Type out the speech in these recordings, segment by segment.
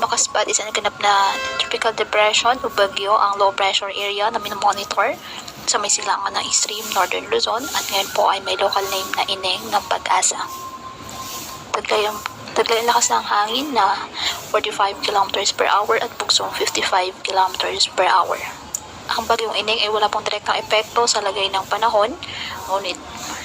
at isa naganap na tropical depression o bagyo ang low pressure area na minomonitor sa may silangan ng extreme northern Luzon at ngayon po ay may local name na ineng ng pag-asa. Taglay ang taglay ang lakas ng hangin na 45 km per hour at buksong 55 km per hour. Ang bagyong ining ay wala pong direktang epekto sa lagay ng panahon, ngunit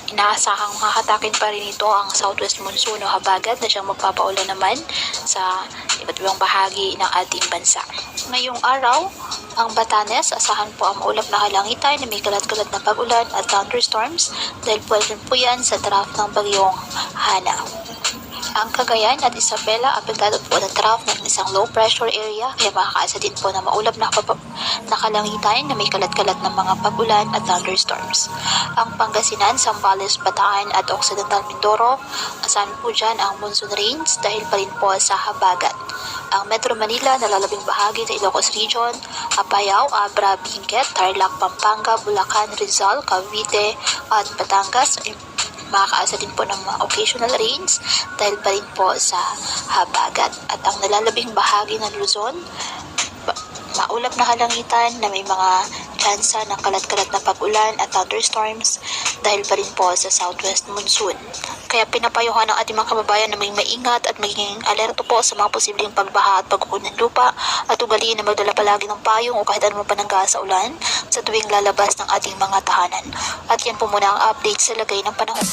inaasahang makakatakin pa rin ito ang southwest monsoon o habagat na siyang magpapaulan naman sa iba't ibang bahagi ng ating bansa. Ngayong araw, ang Batanes, asahan po ang maulap na kalangitan na may kalat-kalat na pag-ulan at thunderstorms dahil rin po yan sa trough ng bagyong Hana. Ang Cagayan at Isabela apektado po ng trough ng isang low pressure area kaya makakaasa din po na maulap na, kapab- na may kalat-kalat ng mga pag-ulan at thunderstorms. Ang Pangasinan, Zambales, Bataan at Occidental Mindoro, asahan po dyan ang monsoon rains dahil pa rin po sa habagat. Ang Metro Manila, nalalabing bahagi ng Ilocos Region, Apayao, Abra, Benguet, Tarlac, Pampanga, Bulacan, Rizal, Cavite at Batangas makakaasa din po ng mga occasional rains dahil pa rin po sa habagat. At ang nalalabing bahagi ng Luzon, maulap na kalangitan na may mga tsansa ng kalat-kalat na pag-ulan at thunderstorms dahil pa rin po sa southwest monsoon. Kaya pinapayuhan ng ating mga kababayan na may maingat at maging alerto po sa mga posibleng pagbaha at pagkukod ng lupa at ugaliin na magdala palagi ng payong o kahit anumang panangga sa ulan sa tuwing lalabas ng ating mga tahanan. At yan po muna ang update sa lagay ng panahon.